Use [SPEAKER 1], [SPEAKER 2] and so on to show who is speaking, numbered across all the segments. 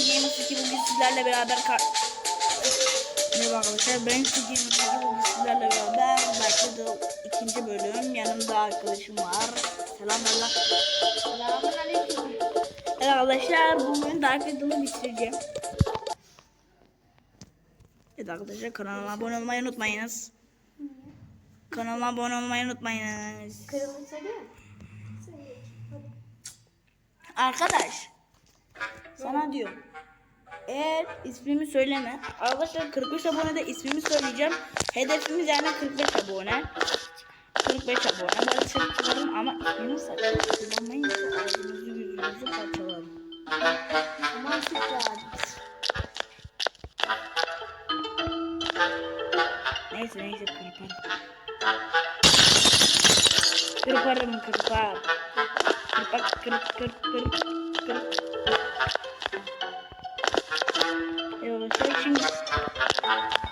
[SPEAKER 1] Games 2 bugün sizlerle beraber kar... Merhaba arkadaşlar ben Su Games 2 bugün sizlerle beraber başladı ikinci bölüm. Yanımda arkadaşım var. Selamlar.
[SPEAKER 2] Selamun aleyküm.
[SPEAKER 1] Evet arkadaşlar bugün Dark Riddle'ı bitireceğim. Evet arkadaşlar kanalıma abone olmayı unutmayınız. Kanalıma abone olmayı unutmayınız.
[SPEAKER 2] Kırmızı?
[SPEAKER 1] Arkadaş sana diyorum. Eğer ismimi söyleme. Arkadaşlar 45 abonede ismimi söyleyeceğim. Hedefimiz yani 45 abone. 45 abone. Ses çıkarım ama ismimi sakın kullanmayın. Ağzınızı yüzünüzü parçalarım.
[SPEAKER 2] Aman süper.
[SPEAKER 1] Neyse neyse kırparım. Kırparım kırpar. Kırpak kırp kırp kırp kırp. Thank you.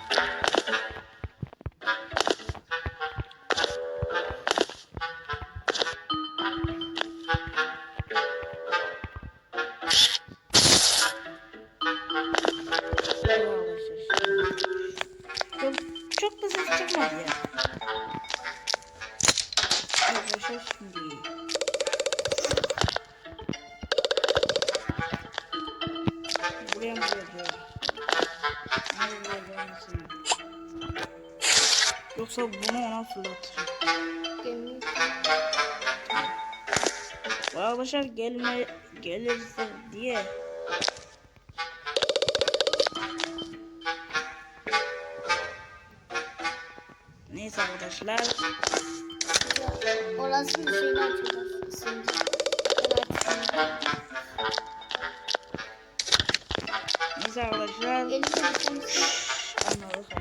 [SPEAKER 1] Arkadaşlar gelme gelirse diye. Neyse arkadaşlar.
[SPEAKER 2] Orası bir şeyini açacağız.
[SPEAKER 1] Neyse arkadaşlar. Anladık anladık.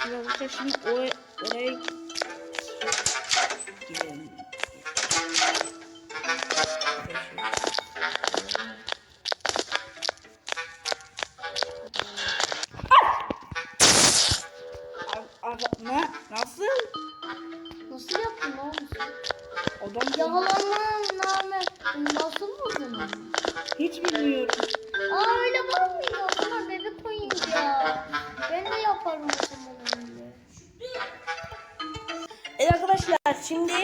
[SPEAKER 1] Arkadaşlar şimdi oraya, oraya gidelim. 兄弟。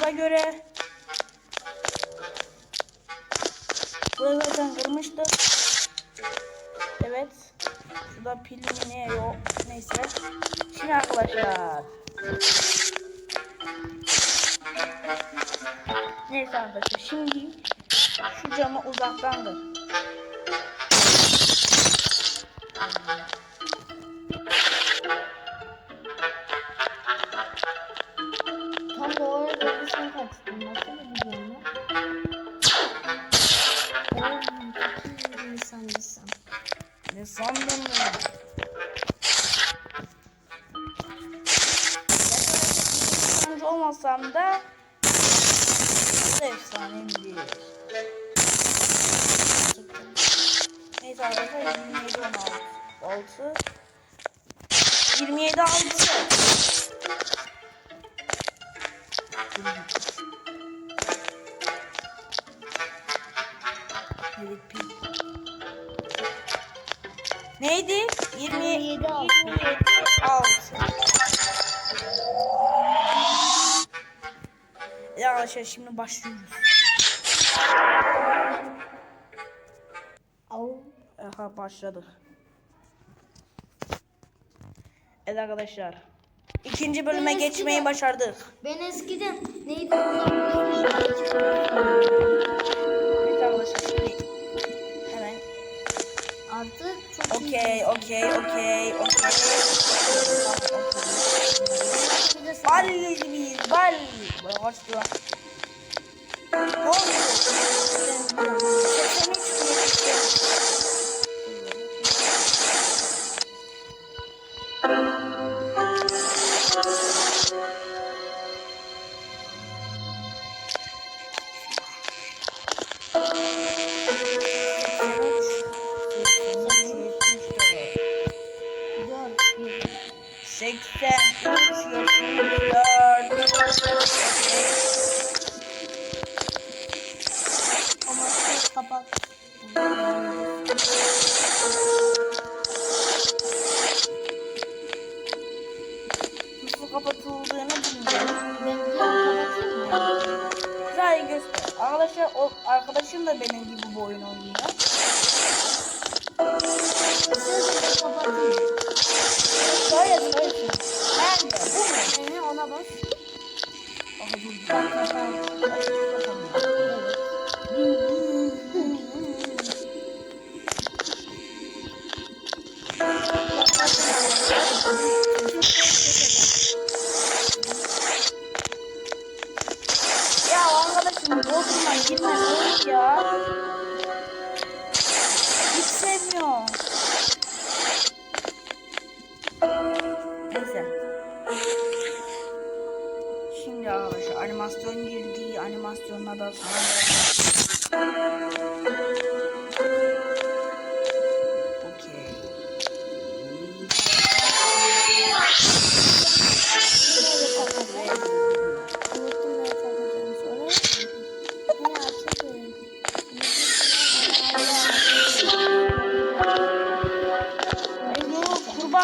[SPEAKER 1] Aldığımıza göre Burayı zaten kırmıştık. Evet. Şurada pil mi ne yok. Neyse. Şimdi arkadaşlar. Neyse arkadaşlar şimdi şu camı uzaktan kır. Olmasam da bu da efsanemdir. Neyse arkadaşlar 27 16 6 27 6 Evet, pil. Neydi? 20,
[SPEAKER 2] 27 altı.
[SPEAKER 1] 27 6. Evet arkadaşlar şimdi başlıyoruz. Aha başladık. Evet arkadaşlar. İkinci bölüme
[SPEAKER 2] Ben
[SPEAKER 1] geçmeyi
[SPEAKER 2] eskiden-
[SPEAKER 1] başardık.
[SPEAKER 2] Ben eskiden neydi?
[SPEAKER 1] Evet arkadaşlar şimdi hemen
[SPEAKER 2] Artık çok
[SPEAKER 1] okey okey okey okey. Bal, bal. What's the? Arkadaşım da benim gibi bu oyun oynuyor. Şöyle söyleyeyim. Nerede? Bu mu?
[SPEAKER 2] Ee, ona bas.
[SPEAKER 1] Ya arkadaşım Bodrum'a girme oğlum ya.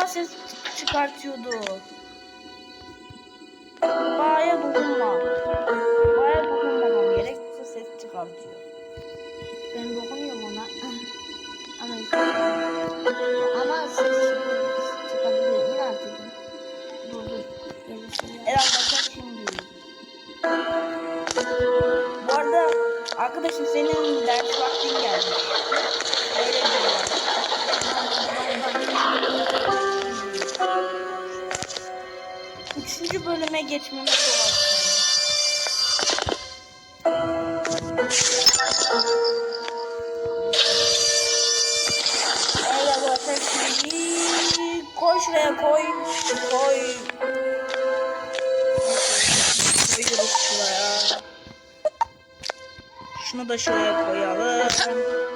[SPEAKER 1] Kurbağa ses çıkartıyordu. Kurbağaya dokunma. Kurbağaya dokunmamam gerek ses çıkartıyor.
[SPEAKER 2] Ben dokunuyorum ona. Ama Ama ses çıkabiliyor. İn artık. Dur dur.
[SPEAKER 1] Evet arkadaşlar şimdi. Bu arada arkadaşım senin ders vaktin geldi. Üçüncü bölüme geçmemiz lazım. Arkadaşlar şimdi koy şuraya koy. Koy. Koyuyoruz şuraya. Şunu da şuraya koyalım.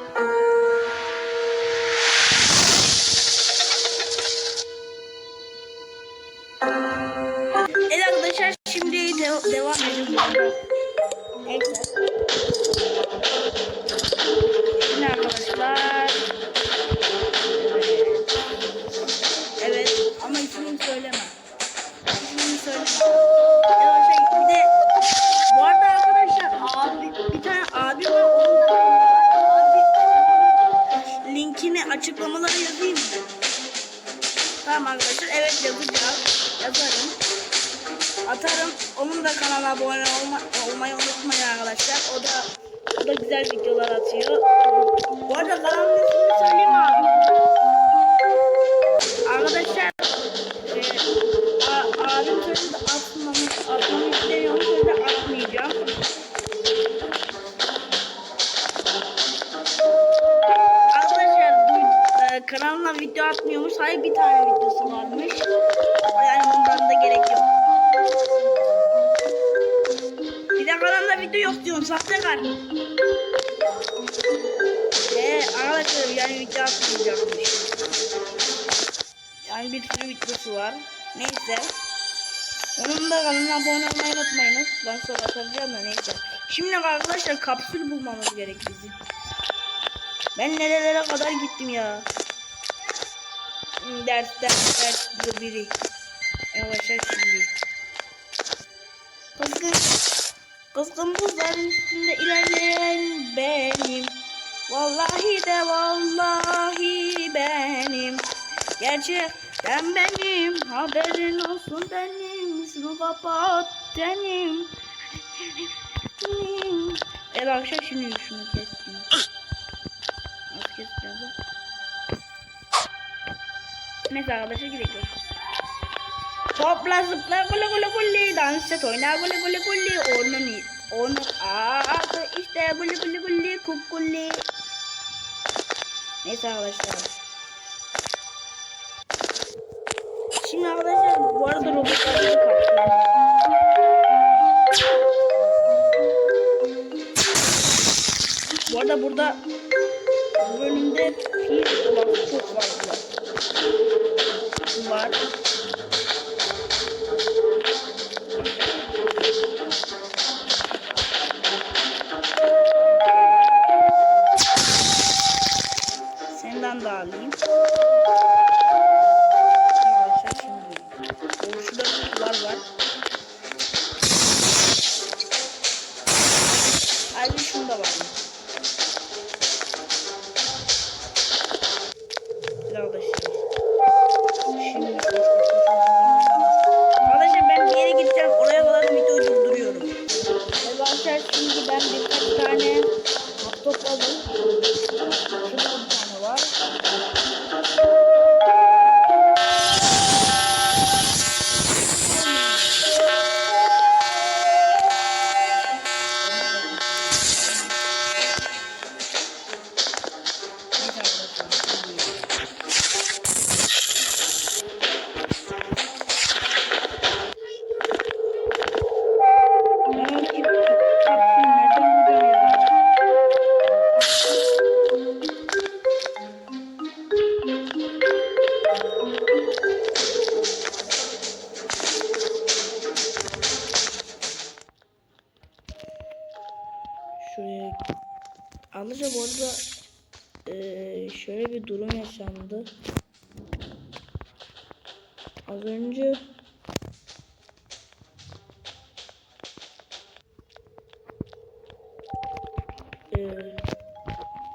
[SPEAKER 1] Neyse. Onun da kanalına abone olmayı unutmayınız. Ben sonra atacağım da neyse. Şimdi arkadaşlar kapsül bulmamız gerek bizim. Ben nerelere kadar gittim ya. Hmm, Ders ders ders diyor biri. Yavaşlar şimdi. Kızgın. Kızgın buzların üstünde ilerleyen benim. Vallahi de vallahi benim. Gerçekten benim. Haberin olsun benim. Şunu kapat benim. El akşam şimdi şunu kestim. Nasıl keseceğiz lan? Neyse arkadaşlar gidelim. Hopla zıpla gule gule gule dans et oyna gule gule gule onun onun adı işte gule gule gule kukuli. Neyse arkadaşlar. Arkadaşlar bu arada robotları da Bu arada burada bu bölümde fil olan çok fazla var.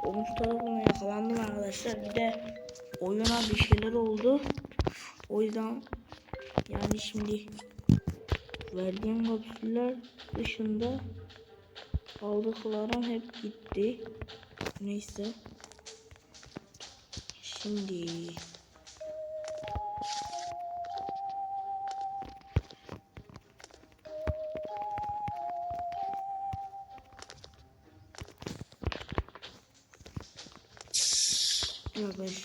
[SPEAKER 1] Olmuş tarafına yakalandım arkadaşlar. Bir de oyuna bir şeyler oldu. O yüzden yani şimdi verdiğim kapsüller dışında aldıklarım hep gitti. Neyse. Şimdi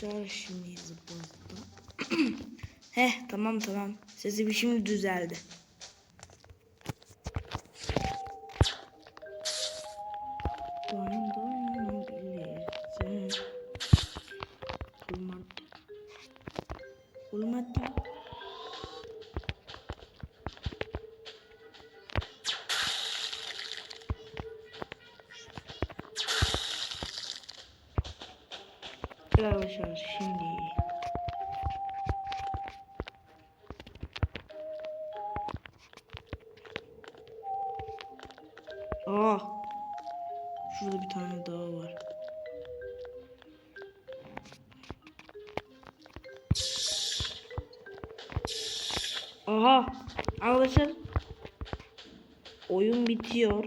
[SPEAKER 1] Arkadaşlar şimdi zıpla zıpla. Heh tamam tamam. Sesi bir şimdi düzeldi. Aa Şurada bir tane daha var. Aha arkadaşlar oyun bitiyor.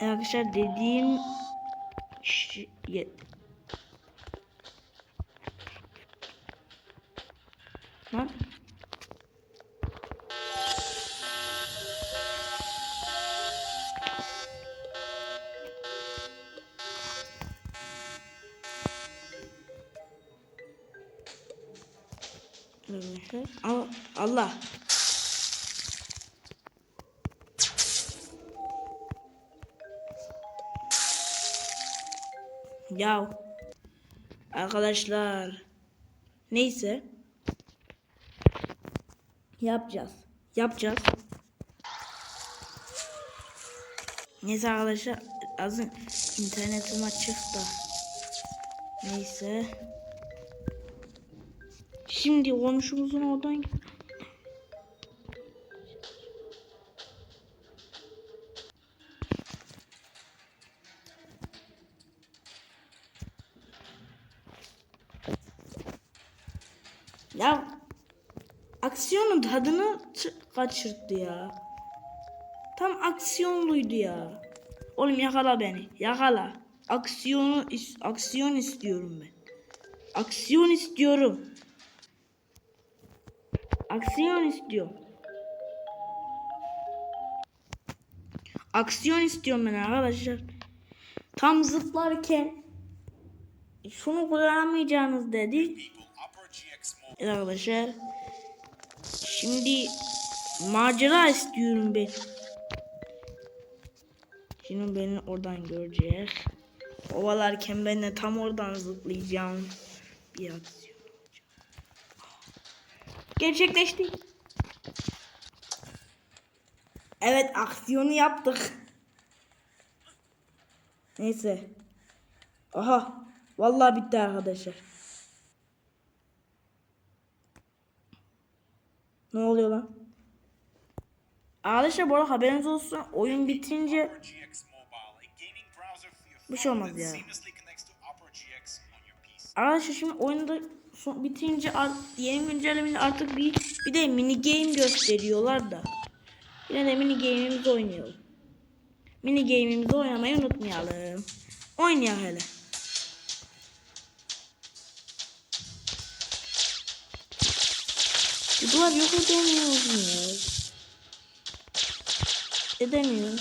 [SPEAKER 1] Arkadaşlar dediğim Lan. Al- Allah. Ya. Arkadaşlar. Neyse. Yapacağız. Yapacağız. Neyse arkadaşlar. Az internetim açık da. Neyse. Şimdi komşumuzun oradan Ya kaçırttı ya. Tam aksiyonluydu ya. Oğlum yakala beni. Yakala. Aksiyonu aksiyon istiyorum ben. Aksiyon istiyorum. Aksiyon istiyorum. Aksiyon istiyorum ben arkadaşlar. Tam zıplarken şunu kullanamayacağınız dedik. Evet arkadaşlar. Şimdi macera istiyorum ben. Şimdi beni oradan görecek. Ovalarken ben de tam oradan zıplayacağım. Bir aksiyon. Gerçekleşti. Evet aksiyonu yaptık. Neyse. Aha. Vallahi bitti arkadaşlar. Ne oluyor lan? Arkadaşlar bu arada haberiniz olsun. Oyun bitince Bir şey olmaz ya. Arkadaşlar şimdi oyunda son, bitince yeni güncellemede artık bir bir de mini game gösteriyorlar da. Yine de mini game'imizi oynayalım. Mini game'imizi oynamayı unutmayalım. Oynayalım hele. Bunlar yok edemiyoruz mu ya? Edemiyoruz.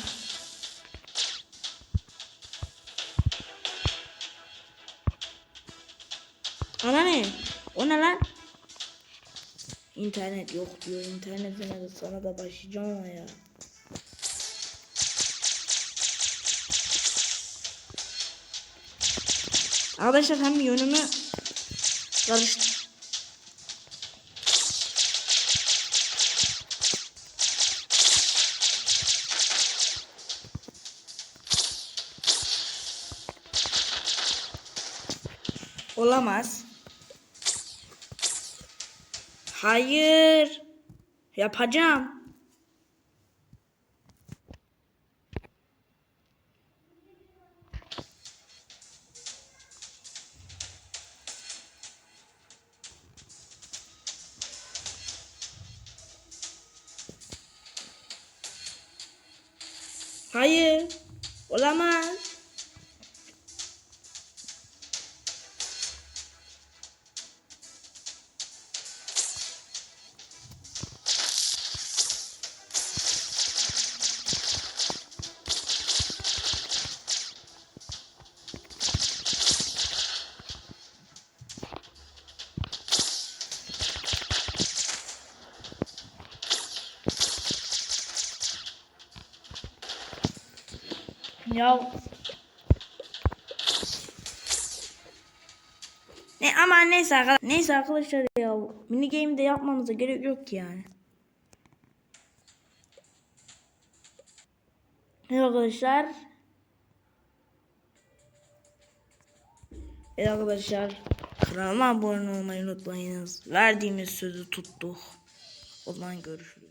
[SPEAKER 1] Ana ne? O ne lan? İnternet yok diyor. İnternetine de sana da başlayacağım ama ya. Arkadaşlar hem yönümü karıştı. Olamaz. Hayır. Yapacağım. Hayır. Olamaz. Ya. Ne ama neyse arkadaşlar. Neyse arkadaşlar ya. Mini game de yapmamıza gerek yok ki yani. Evet arkadaşlar. Evet arkadaşlar. Kanalıma abone olmayı unutmayınız. Verdiğimiz sözü tuttuk. O zaman görüşürüz.